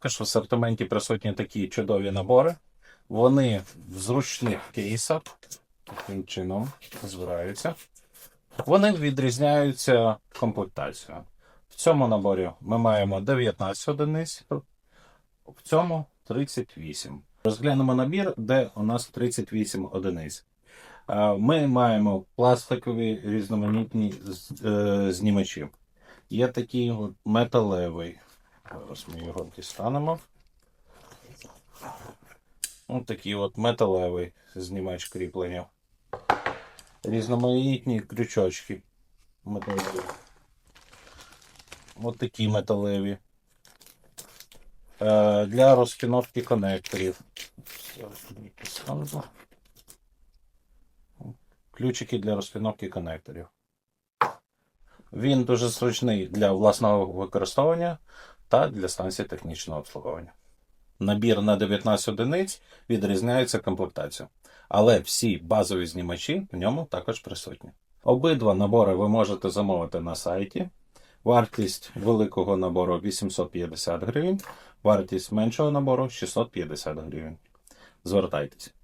Також в асортименті присутні такі чудові набори. Вони в зручних кейсах, таким чином збираються. Вони відрізняються комплектацією. В цьому наборі ми маємо 19 одиниць, в цьому 38. Розглянемо набір, де у нас 38 одиниць. Е, Ми маємо пластикові різноманітні е, знімачі. Є такий металевий. Зараз ми його дістанемо. Ось такий от металевий знімач кріплення. Різноманітні крючочки металеві. Ось такі металеві. Е, Для мені дістану. Ключики для розпіновки конекторів. Він дуже зручний для власного використовування та для станції технічного обслуговування. Набір на 19 одиниць відрізняється комплектацією, але всі базові знімачі в ньому також присутні. Обидва набори ви можете замовити на сайті. Вартість великого набору 850 гривень, вартість меншого набору 650 гривень. Звертайтесь.